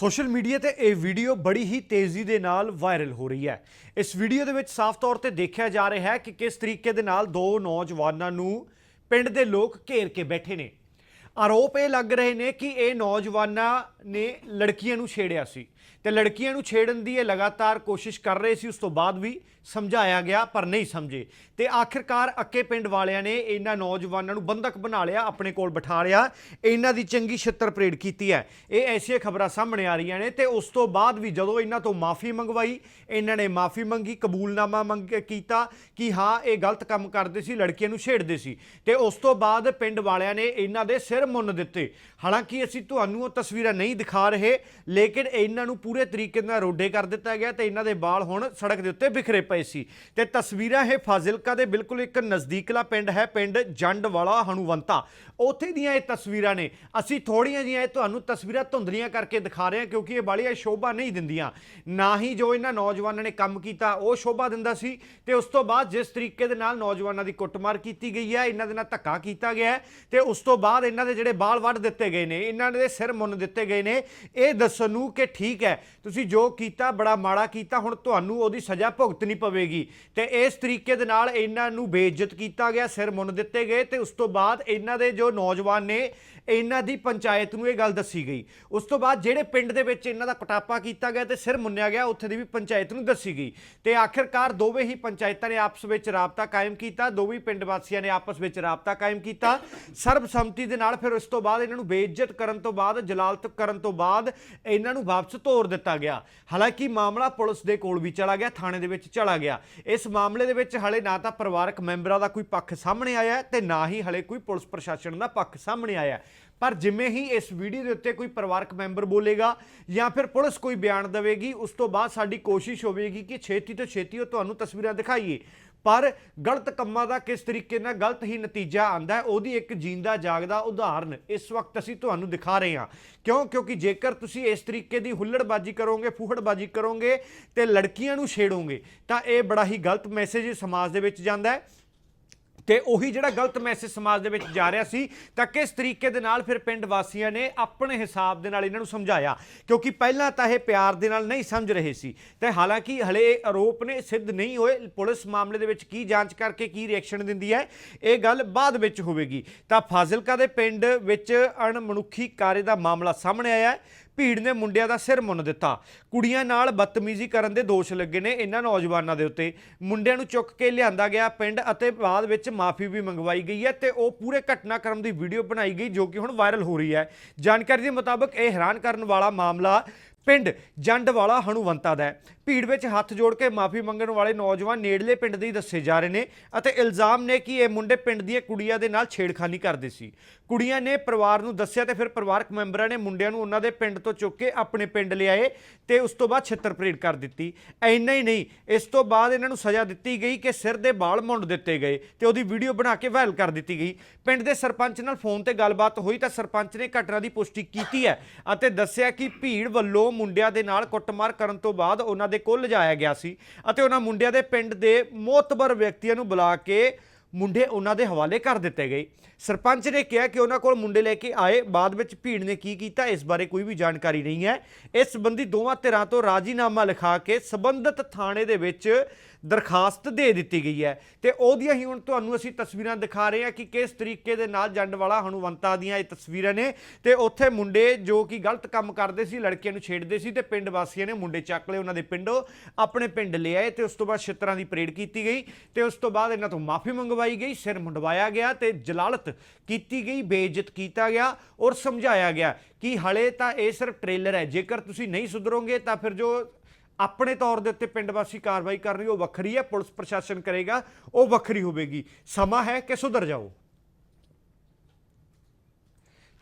Social media ਤੇ ਇਹ video ਬੜੀ ਹੀ ਤੇਜ਼ੀ ਦੇ ਨਾਲ ਵਾਇਰਲ ਹੋ ਰਹੀ ਹੈ। ਇਸ ਵੀਡੀਓ ਦੇ ਵਿੱਚ ਸਾਫ਼ ਤੌਰ ਤੇ ਦੇਖਿਆ ਜਾ ਰਿਹਾ ਹੈ ਕਿ ਕਿਸ ਤਰੀਕੇ ਦੇ ਨਾਲ ਦੋ ਨੌਜਵਾਨਾਂ ਨੂੰ ਪਿੰਡ ਦੇ ਲੋਕ ਘੇਰ ਕੇ ਬੈਠੇ ਨੇ। ਆਰੋਪ ਇਹ ਲੱਗ ਰਹੇ ਨੇ ਕਿ ਇਹ ਨੌਜਵਾਨਾਂ ਨੇ ਲੜਕੀਆਂ ਨੂੰ ਛੇੜਿਆ ਸੀ ਤੇ ਲੜਕੀਆਂ ਨੂੰ ਛੇੜਨ ਦੀ ਇਹ ਲਗਾਤਾਰ ਕੋਸ਼ਿਸ਼ ਕਰ ਰਹੇ ਸੀ, ਉਸ ਤੋਂ ਬਾਅਦ ਵੀ ਸਮਝਾਇਆ ਗਿਆ ਪਰ ਨਹੀਂ ਸਮਝੇ। ਤੇ ਆਖਿਰਕਾਰ ਅੱਕੇ ਪਿੰਡ ਵਾਲਿਆਂ ਨੇ ਇਹਨਾਂ ਨੌਜਵਾਨਾਂ ਨੂੰ ਬੰਦਕ ਬਣਾ ਲਿਆ, ਆਪਣੇ ਕੋਲ ਬਿਠਾ ਲਿਆ। ਇਹਨਾਂ ਦੀ ਚੰਗੀ ਛਿੱਤਰ ਪਰੇਡ ਕੀਤੀ ਹੈ। ਇਹ ਐਸੀਆਂ ਖਬਰਾਂ ਸਾਹਮਣੇ ਆ ਰਹੀਆਂ ਨੇ ਤੇ ਉਸ ਤੋਂ ਬਾਅਦ ਵੀ ਜਦੋਂ ਇਹਨਾਂ ਤੋਂ ਮਾਫੀ ਮੰਗਵਾਈ, ਇਹਨਾਂ ਨੇ ਮਾਫੀ ਮੰਗੀ, ਕਬੂਲਨਾਮਾ ਮੰਗ, ਕੀਤਾ ਕਿ ਹਾਂ, ਇਹ ਗਲਤ ਕੰਮ ਕਰਦੇ ਸੀ, ਲੜਕੀਆਂ ਨੂੰ ਛੇੜਦੇ ਸੀ। ਤੇ ਉਸ ਤੋਂ ਬਾਅਦ ਪਿੰਡ ਵਾਲਿਆਂ ਨੇ ਇਹਨਾਂ ਦੇ ਸਿਰ ਮੁੰਨ ਦਿੱਤੇ। ਹਾਲਾਂਕਿ ਅਸੀਂ ਤੁਹਾਨੂੰ ਉਹ ਤਸਵੀਰਾਂ ਨਹੀਂ ਦਿਖਾ ਰਹੇ, ਲੇਕਿਨ ਇਹਨਾਂ ਨੂੰ ਪੂਰੇ ਤਰੀਕੇ ਨਾਲ ਰੋਡੇ ਕਰ ਦਿੱਤਾ ਗਿਆ ਤੇ ਇਹਨਾਂ ਦੇ ਵਾਲ ਹੁਣ ਸੜਕ ਦੇ ਉੱਤੇ ਬਿਖਰੇ ਪਏ ਸੀ। ਤੇ ਤਸਵੀਰਾਂ ਇਹ ਫਾਜ਼ਿਲਕਾ ਦੇ ਬਿਲਕੁਲ ਇੱਕ ਨਜ਼ਦੀਕਲਾ ਪਿੰਡ ਹੈ, ਪਿੰਡ ਜੰਡ ਵਾਲਾ ਹਨੂਵੰਤਾ। ਉੱਥੇ ਦੀਆਂ ਇਹ ਤਸਵੀਰਾਂ ਨੇ। ਅਸੀਂ ਥੋੜੀਆਂ ਜਿਹੀਆਂ ਇਹ ਤੁਹਾਨੂੰ ਤਸਵੀਰਾਂ ਧੁੰਦਲੀਆਂ ਕਰਕੇ ਦਿਖਾ ਰਹੇ ਹਾਂ, ਕਿਉਂਕਿ ਇਹ ਬਾਲੀਆਂ ਸ਼ੋਭਾ ਨਹੀਂ ਦਿੰਦੀਆਂ। ਨਾ ਹੀ ਜੋ ਇਹਨਾਂ ਨੌਜਵਾਨਾਂ ਨੇ ਕੰਮ ਕੀਤਾ, ਉਹ ਸ਼ੋਭਾ ਦਿੰਦਾ ਸੀ। ਤੇ ਉਸ ਤੋਂ ਬਾਅਦ ਜਿਸ ਤਰੀਕੇ ਦੇ ਨਾਲ ਨੌਜਵਾਨਾਂ ਦੀ ਕੁੱਟਮਾਰ ਕੀਤੀ ਗਈ ਹੈ, ਇਹਨਾਂ ਦੇ ਨਾਲ ਧੱਕਾ ਕੀਤਾ ਗਿਆ ਹੈ। ਤੇ ਉਸ ਤੋਂ ਬਾਅਦ ਇਹਨਾਂ ਦੇ ਜਿਹੜੇ ਬਾਲ ਵੱਢ ਦਿੱਤੇ ਗਏ ਨੇ, ਇਹਨਾਂ ਦੇ ਸਿਰ ਮੁੰਨ ਦਿੱਤੇ ਗਏ ਨੇ। ਇਹ ਦੱਸਣ ਨੂੰ ਕਿ ਠੀਕ ਹੈ, ਤੁਸੀਂ ਜੋ ਕੀਤਾ, ਬੜਾ ਮਾੜਾ ਕੀਤਾ, ਹੁਣ ਤੁਹਾਨੂੰ ਉਹਦੀ ਸਜ਼ਾ ਭੁਗਤਣੀ ਪਵੇਗੀ। ਤੇ ਇਸ ਤਰੀਕੇ ਦੇ ਨਾਲ ਇਹਨਾਂ ਨੂੰ ਬੇਇੱਜ਼ਤ ਕੀਤਾ ਗਿਆ, ਸਿਰ ਮੁੰਨ ਦਿੱਤੇ ਗਏ ਤੇ ਉਸ ਤੋਂ ਬਾਅਦ ਇਹਨਾਂ ਦੇ ਜੋ ਨੌਜਵਾਨ ਨੇ ਇਹਨਾਂ ਦੀ ਪੰਚਾਇਤ ਨੂੰ ਇਹ ਗੱਲ ਦੱਸੀ ਗਈ। ਉਸ ਤੋਂ ਬਾਅਦ ਜਿਹੜੇ ਪਿੰਡ ਦੇ ਵਿੱਚ ਇਹਨਾਂ ਦਾ ਕਟਾਪਾ ਕੀਤਾ ਗਿਆ ਤੇ ਸਿਰ ਮੁੰਨਿਆ ਗਿਆ, ਉੱਥੇ ਦੀ ਵੀ ਪੰਚਾਇਤ ਨੂੰ ਦੱਸੀ ਗਈ। ਤੇ ਆਖਿਰਕਾਰ ਦੋਵੇਂ ਹੀ ਪੰਚਾਇਤਾਂ ਨੇ ਆਪਸ ਵਿੱਚ ਰਾਬਤਾ ਕਾਇਮ ਕੀਤਾ, ਦੋਵੇਂ ਪਿੰਡ ਵਾਸੀਆਂ ਨੇ ਆਪਸ ਵਿੱਚ ਰਾਬਤਾ ਕਾਇਮ ਕੀਤਾ। ਸਰਬਸੰਮਤੀ ਦੇ ਨਾਲ ਫਿਰ ਉਸ ਤੋਂ ਬਾਅਦ ਇਹਨਾਂ ਨੂੰ ਬੇਇੱਜ਼ਤ ਕਰਨ ਤੋਂ ਬਾਅਦ, ਜਲਾਲਤ ਕਰਨ ਤੋਂ ਬਾਅਦ ਇਹਨਾਂ ਨੂੰ ਵਾਪਸ ਤੋਰ ਦਿੱਤਾ ਗਿਆ। ਹਾਲਾਂਕਿ ਮਾਮਲਾ ਪੁਲਿਸ ਦੇ ਕੋਲ ਵੀ ਚਲਾ ਗਿਆ, ਥਾਣੇ ਦੇ ਵਿੱਚ ਚਲਾ ਗਿਆ। ਇਸ ਮਾਮਲੇ ਦੇ ਵਿੱਚ ਹਲੇ ਨਾ ਤਾਂ ਪਰਿਵਾਰਕ ਮੈਂਬਰਾਂ ਦਾ ਕੋਈ ਪੱਖ ਸਾਹਮਣੇ ਆਇਆ ਹੈ ਤੇ ਨਾ ਹੀ ਹਲੇ ਕੋਈ ਪੁਲਿਸ ਪ੍ਰਸ਼ਾਸਨ ਦਾ ਪੱਖ ਸਾਹਮਣੇ ਆਇਆ ਪਰ ਜਿਵੇਂ ਹੀ ਇਸ ਵੀਡੀਓ ਦੇ ਉੱਤੇ ਕੋਈ ਪਰਿਵਾਰਕ ਮੈਂਬਰ ਬੋਲੇਗਾ ਜਾਂ ਫਿਰ ਪੁਲਿਸ ਕੋਈ ਬਿਆਨ ਦੇਵੇਗੀ, ਉਸ ਤੋਂ ਬਾਅਦ ਸਾਡੀ ਕੋਸ਼ਿਸ਼ ਹੋਵੇਗੀ ਕਿ ਛੇਤੀ ਤੋਂ ਛੇਤੀ ਉਹ ਤੁਹਾਨੂੰ ਤਸਵੀਰਾਂ ਦਿਖਾਈਏ। ਪਰ ਗਲਤ ਕੰਮਾਂ ਦਾ ਕਿਸ ਤਰੀਕੇ ਨਾਲ ਗਲਤ ਹੀ ਨਤੀਜਾ ਆਂਦਾ ਹੈ, ਉਹਦੀ ਇੱਕ ਜੀਂਦਾ ਜਾਗਦਾ ਉਦਾਹਰਨ ਇਸ ਵਕਤ ਅਸੀਂ ਤੁਹਾਨੂੰ ਦਿਖਾ ਰਹੇ ਹਾਂ। ਕਿਉਂ? ਕਿਉਂਕਿ ਜੇਕਰ ਤੁਸੀਂ ਇਸ ਤਰੀਕੇ ਦੀ ਹੁੱਲੜਬਾਜੀ ਕਰੋਗੇ, ਫੂਹੜਬਾਜੀ ਕਰੋਗੇ ਤੇ ਲੜਕੀਆਂ ਨੂੰ ਛੇੜੋਗੇ, ਤਾਂ ਇਹ ਬੜਾ ਹੀ ਗਲਤ ਮੈਸੇਜ ਸਮਾਜ ਦੇ ਵਿੱਚ ਜਾਂਦਾ ਹੈ। ਤੇ ਉਹੀ ਜਿਹੜਾ ਗਲਤ ਮੈਸੇਜ ਸਮਾਜ ਦੇ ਵਿੱਚ ਜਾ ਰਿਹਾ ਸੀ, ਤਾਂ ਕਿਸ ਤਰੀਕੇ ਦੇ ਨਾਲ ਫਿਰ ਪਿੰਡ ਵਾਸੀਆਂ ਨੇ ਆਪਣੇ ਹਿਸਾਬ ਦੇ ਨਾਲ ਇਹਨਾਂ ਨੂੰ ਸਮਝਾਇਆ? ਕਿਉਂਕਿ ਪਹਿਲਾਂ ਤਾਂ ਇਹ ਪਿਆਰ ਦੇ ਨਾਲ ਨਹੀਂ ਸਮਝ ਰਹੇ ਸੀ। ਤੇ ਹਾਲਾਂਕਿ ਹਲੇ ਇਹ ਆਰੋਪ ਨੇ ਸਿੱਧ ਨਹੀਂ ਹੋਏ। ਪੁਲਿਸ ਮਾਮਲੇ ਦੇ ਵਿੱਚ ਕੀ ਜਾਂਚ ਕਰਕੇ ਕੀ ਰਿਐਕਸ਼ਨ ਦਿੰਦੀ ਹੈ, ਇਹ ਗੱਲ ਬਾਅਦ ਵਿੱਚ ਹੋਵੇਗੀ। ਤਾਂ ਫਾਜ਼ਿਲਕਾ ਦੇ ਪਿੰਡ ਵਿੱਚ ਅਣਮਨੁੱਖੀ ਕਾਰੇ ਦਾ ਮਾਮਲਾ ਸਾਹਮਣੇ ਆਇਆ ਹੈ। ਭੀੜ ਨੇ ਮੁੰਡਿਆਂ ਦਾ ਸਿਰ ਮੁੰਨ ਦਿੱਤਾ। ਕੁੜੀਆਂ ਨਾਲ ਬਦਤਮੀਜ਼ੀ ਕਰਨ ਦੇ ਦੋਸ਼ ਲੱਗੇ ਨੇ ਇਹਨਾਂ ਨੌਜਵਾਨਾਂ ਦੇ ਉੱਤੇ। ਮੁੰਡਿਆਂ ਨੂੰ ਚੁੱਕ ਕੇ ਲਿਆਂਦਾ ਗਿਆ ਪਿੰਡ ਅਤੇ ਬਾਅਦ ਵਿੱਚ ਮਾਫੀ ਵੀ ਮੰਗਵਾਈ ਗਈ ਹੈ ਤੇ ਉਹ ਪੂਰੇ ਘਟਨਾਕ੍ਰਮ ਦੀ ਵੀਡੀਓ ਬਣਾਈ ਗਈ ਜੋ ਕਿ ਹੁਣ ਵਾਇਰਲ ਹੋ ਰਹੀ ਹੈ। ਜਾਣਕਾਰੀ ਦੇ ਮੁਤਾਬਕ ਇਹ ਹੈਰਾਨ ਕਰਨ ਵਾਲਾ ਮਾਮਲਾ ਪਿੰਡ ਜੰਡ ਵਾਲਾ ਹਨੂਵੰਤਾ ਦਾ ਹੈ। ਭੀੜ ਵਿੱਚ ਹੱਥ ਜੋੜ ਕੇ ਮਾਫੀ ਮੰਗਣ ਵਾਲੇ ਨੌਜਵਾਨ ਨੇੜਲੇ ਪਿੰਡ ਦੇ ਹੀ ਦੱਸੇ ਜਾ ਰਹੇ ਨੇ ਅਤੇ ਇਲਜ਼ਾਮ ਨੇ ਕਿ ਇਹ ਮੁੰਡੇ ਪਿੰਡ ਦੀਆਂ ਕੁੜੀਆਂ ਦੇ ਨਾਲ ਛੇੜਖਾਨੀ ਕਰਦੇ ਸੀ। ਕੁੜੀਆਂ ਨੇ ਪਰਿਵਾਰ ਨੂੰ ਦੱਸਿਆ ਤੇ ਫਿਰ ਪਰਿਵਾਰਕ ਮੈਂਬਰਾਂ ਨੇ ਮੁੰਡਿਆਂ ਨੂੰ ਉਹਨਾਂ ਦੇ ਪਿੰਡ ਤੋਂ ਚੁੱਕ ਕੇ ਆਪਣੇ ਪਿੰਡ ਲਿਆਏ ਤੇ ਉਸ ਤੋਂ ਬਾਅਦ ਛਿੱਤਰ ਪਰੇਡ ਕਰ ਦਿੱਤੀ। ਐਨਾ ਹੀ ਨਹੀਂ, ਇਸ ਤੋਂ ਬਾਅਦ ਇਹਨਾਂ ਨੂੰ ਸਜ਼ਾ ਦਿੱਤੀ ਗਈ ਕਿ ਸਿਰ ਦੇ ਵਾਲ ਮੁੰਡ ਦਿੱਤੇ ਗਏ ਤੇ ਉਹਦੀ ਵੀਡੀਓ ਬਣਾ ਕੇ ਵਾਇਰਲ ਕਰ ਦਿੱਤੀ ਗਈ। ਪਿੰਡ ਦੇ ਸਰਪੰਚ ਨਾਲ ਫੋਨ ਤੇ ਗੱਲਬਾਤ ਹੋਈ ਤਾਂ ਸਰਪੰਚ ਨੇ ਘਟਨਾ ਦੀ ਪੁਸ਼ਟੀ ਕੀਤੀ ਹੈ ਅਤੇ ਦੱਸਿਆ ਕਿ ਭੀੜ ਵੱਲੋਂ ਮੁੰਡਿਆਂ ਦੇ ਨਾਲ ਕੁੱਟਮਾਰ ਕਰਨ ਤੋਂ ਬਾਅਦ ਉਹਨਾਂ ਦੇ ਕੋਲ ਲਿਜਾਇਆ ਗਿਆ ਸੀ ਅਤੇ ਉਹਨਾਂ ਮੁੰਡਿਆਂ ਦੇ ਪਿੰਡ ਦੇ ਮੋਤਬਰ ਵਿਅਕਤੀਆਂ ਨੂੰ ਬੁਲਾ ਕੇ ਮੁੰਡੇ ਉਹਨਾਂ ਦੇ ਹਵਾਲੇ ਕਰ ਦਿੱਤੇ ਗਏ। ਸਰਪੰਚ ਨੇ ਕਿਹਾ ਕਿ ਉਹਨਾਂ ਕੋਲ ਮੁੰਡੇ ਲੈ ਕੇ ਆਏ, ਬਾਅਦ ਵਿੱਚ ਭੀੜ ਨੇ ਕੀ ਕੀਤਾ, ਇਸ ਬਾਰੇ ਕੋਈ ਵੀ ਜਾਣਕਾਰੀ ਨਹੀਂ ਹੈ। ਇਸ ਸੰਬੰਧੀ ਦੋਵਾਂ ਧਿਰਾਂ ਤੋਂ ਰਾਜੀਨਾਮਾ ਲਿਖਾ ਕੇ ਸਬੰਧਤ ਥਾਣੇ ਦੇ ਵਿੱਚ ਦਰਖਾਸਤ ਦੇ ਦਿੱਤੀ ਗਈ ਹੈ। ਤੇ ਉਹਦੀਆਂ ਹੀ ਹੁਣ ਤੁਹਾਨੂੰ ਅਸੀਂ ਤਸਵੀਰਾਂ ਦਿਖਾ ਰਹੇ ਹਾਂ ਕਿ ਕਿਸ ਤਰੀਕੇ ਦੇ ਨਾਲ ਜੰਡਵਾਲਾ ਹਨੂਵੰਤਾ ਦੀਆਂ ਇਹ ਤਸਵੀਰਾਂ ਨੇ। ਤੇ ਉੱਥੇ ਮੁੰਡੇ ਜੋ ਕਿ ਗਲਤ ਕੰਮ ਕਰਦੇ ਸੀ, ਲੜਕੀਆਂ ਨੂੰ ਛੇੜਦੇ ਸੀ ਤੇ ਪਿੰਡ ਵਾਸੀਆਂ ਨੇ ਮੁੰਡੇ ਚੱਕ ਲਏ, ਉਹਨਾਂ ਦੇ ਪਿੰਡੋਂ ਆਪਣੇ ਪਿੰਡ ਲੈ ਆਏ ਤੇ ਉਸ ਤੋਂ ਬਾਅਦ ਛਿੱਤਰਾਂ ਦੀ ਪਰੇਡ ਕੀਤੀ ਗਈ ਤੇ ਉਸ ਤੋਂ ਬਾਅਦ ਇਹਨਾਂ ਤੋਂ ਮਾਫੀ ਮੰਗਵਾ ਮੰਗਵਾਈ ਗਈ, ਸਿਰ ਮੁੰਡਵਾਇਆ ਗਿਆ ਤੇ ਜਲਾਲਤ ਕੀਤੀ ਗਈ, ਬੇਇੱਜ਼ਤ ਕੀਤਾ ਗਿਆ ਔਰ ਸਮਝਾਇਆ ਗਿਆ ਕਿ ਹਲੇ ਤਾਂ ਇਹ ਸਿਰਫ ਟ੍ਰੇਲਰ ਹੈ। ਜੇਕਰ ਤੁਸੀਂ ਨਹੀਂ ਸੁਧਰੋਗੇ ਤਾਂ ਫਿਰ ਜੋ ਆਪਣੇ ਤੌਰ ਦੇ ਉੱਤੇ ਪਿੰਡ ਵਾਸੀ ਕਾਰਵਾਈ ਕਰਨੀ, ਉਹ ਵੱਖਰੀ ਹੈ, ਪੁਲਿਸ ਪ੍ਰਸ਼ਾਸਨ ਕਰੇਗਾ, ਉਹ ਵੱਖਰੀ ਹੋਵੇਗੀ। ਸਮਾਂ ਹੈ ਕਿ ਸੁਧਰ ਜਾਓ।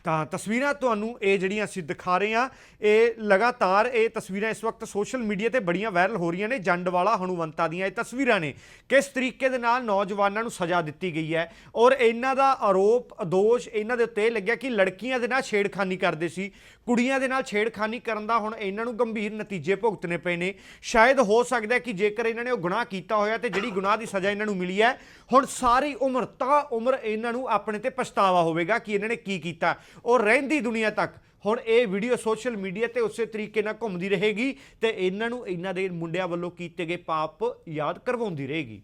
ਤਾਂ ਤਸਵੀਰਾਂ ਤੁਹਾਨੂੰ ਇਹ ਜਿਹੜੀਆਂ ਅਸੀਂ ਦਿਖਾ ਰਹੇ ਹਾਂ, ਇਹ ਲਗਾਤਾਰ ਇਹ ਤਸਵੀਰਾਂ ਇਸ ਵਕਤ ਸੋਸ਼ਲ ਮੀਡੀਆ ਤੇ ਬੜੀਆਂ ਵਾਇਰਲ ਹੋ ਰਹੀਆਂ ਨੇ, ਜੰਡਵਾਲਾ ਹਨੂਵੰਤਾ ਦੀਆਂ ਇਹ ਤਸਵੀਰਾਂ ਨੇ। ਕਿਸ ਤਰੀਕੇ ਦੇ ਨਾਲ ਨੌਜਵਾਨਾਂ ਨੂੰ ਸਜ਼ਾ ਦਿੱਤੀ ਗਈ ਹੈ? ਔਰ ਇਹਨਾਂ ਦਾ ਆਰੋਪ, ਦੋਸ਼ ਇਹਨਾਂ ਦੇ ਉੱਤੇ ਇਹ ਲੱਗਿਆ ਕਿ ਲੜਕੀਆਂ ਦੇ ਨਾਲ ਛੇੜਖਾਨੀ ਕਰਦੇ ਸੀ। ਕੁੜੀਆਂ ਦੇ ਨਾਲ ਛੇੜਖਾਨੀ ਕਰਨ ਦਾ ਹੁਣ ਇਹਨਾਂ ਨੂੰ ਗੰਭੀਰ ਨਤੀਜੇ ਭੁਗਤਣੇ ਪਏ ਨੇ। ਸ਼ਾਇਦ ਹੋ ਸਕਦਾ ਹੈ ਕਿ ਜੇਕਰ ਇਹਨਾਂ ਨੇ ਉਹ ਗੁਨਾਹ ਕੀਤਾ ਹੋਇਆ ਤੇ ਜਿਹੜੀ ਗੁਨਾਹ ਦੀ ਸਜ਼ਾ ਇਹਨਾਂ ਨੂੰ ਮਿਲੀ ਹੈ, ਹੁਣ ਸਾਰੀ ਉਮਰ ਤਾਂ ਉਮਰ ਇਹਨਾਂ ਨੂੰ ਆਪਣੇ ਤੇ ਪਛਤਾਵਾ ਹੋਵੇਗਾ ਕਿ ਇਹਨਾਂ ਨੇ ਕੀ ਕੀਤਾ। ਉਹ ਰਹਿੰਦੀ ਦੁਨੀਆ ਤੱਕ ਹੁਣ ਇਹ ਵੀਡੀਓ ਸੋਸ਼ਲ ਮੀਡੀਆ ਤੇ ਉਸੇ ਤਰੀਕੇ ਨਾਲ ਘੁੰਮਦੀ ਰਹੇਗੀ ਤੇ ਇਹਨਾਂ ਨੂੰ ਇਹਨਾਂ ਦੇ ਮੁੰਡਿਆਂ ਵੱਲੋਂ ਕੀਤੇ ਗਏ ਪਾਪ ਯਾਦ ਕਰਵਾਉਂਦੀ ਰਹੇਗੀ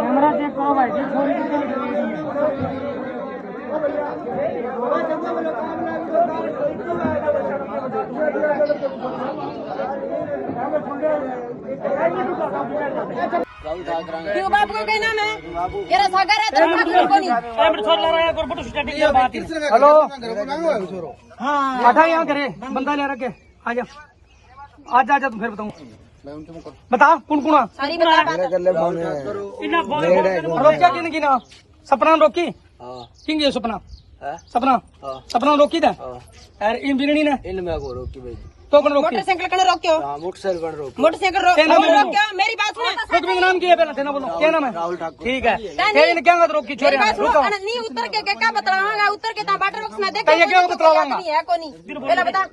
कैमरा चेक करो भाई जी छोरी कितने क्यों बाप को कहना मैं तेरा सागर है तेरा ठाकुर को नहीं कैमरा छोड़ ला रहा है और फोटो स्टार्टिंग की बात है हेलो हाँ आठा यहाँ करे बंदा ले रखे आजा आज आजा तुम फिर बताऊँ बता कौन कौन आ? सारी बता इन्ना फोन रोकिया किन किन सपना ने रोकी किंग ये सपना सपना सपना ने रोकी था यार इन बिगड़ी ने इनमें को रोकी भाई तो कौन रोकी मोटरसाइकिल कने रोक्यो हाँ मोटरसाइकिल पर रोकी मोटरसाइकिल रो तेना कौन बोलो। रोक्यो मेरी बात सुन रोक में नाम क्या है पहले तेना बोलो क्या नाम है राहुल ठाकुर ठीक है नहीं। फिर इन्हें क्या रोकी छोरे मेरी बात सुनो रुको अन- नहीं उतर के के क्या बतलावांगा उतर के ता बाटर बॉक्स में देख तो ये क्या बतलावांगा? नहीं है को नहीं पहले बता